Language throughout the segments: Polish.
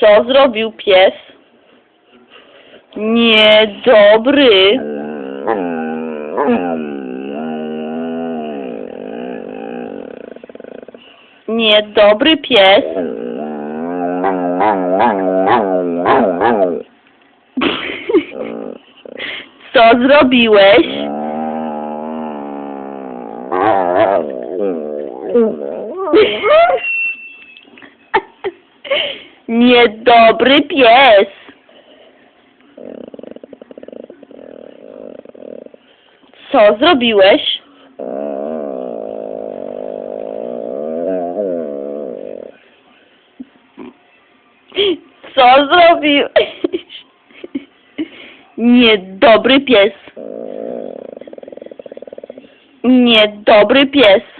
Co zrobił pies? Niedobry. Niedobry pies. Co zrobiłeś? Niedobry pies. Co zrobiłeś? Co zrobiłeś? Niedobry pies. Niedobry pies.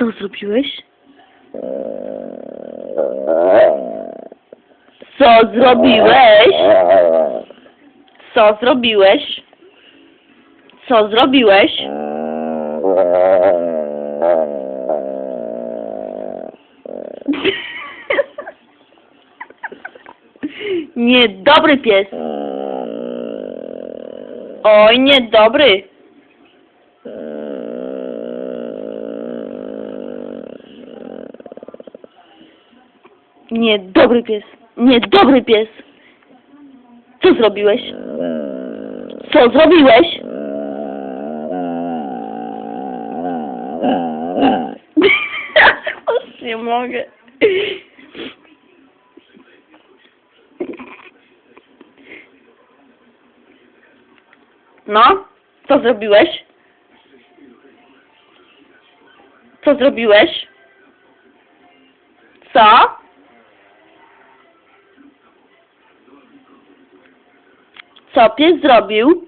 Co zrobiłeś? Co zrobiłeś? Co zrobiłeś? Co zrobiłeś? Niedobry pies. Oj, niedobry. Niedobry pies. Niedobry pies. Co zrobiłeś? Co zrobiłeś? Nie mogę. No, co zrobiłeś? Co zrobiłeś? Co? Co pies zrobił?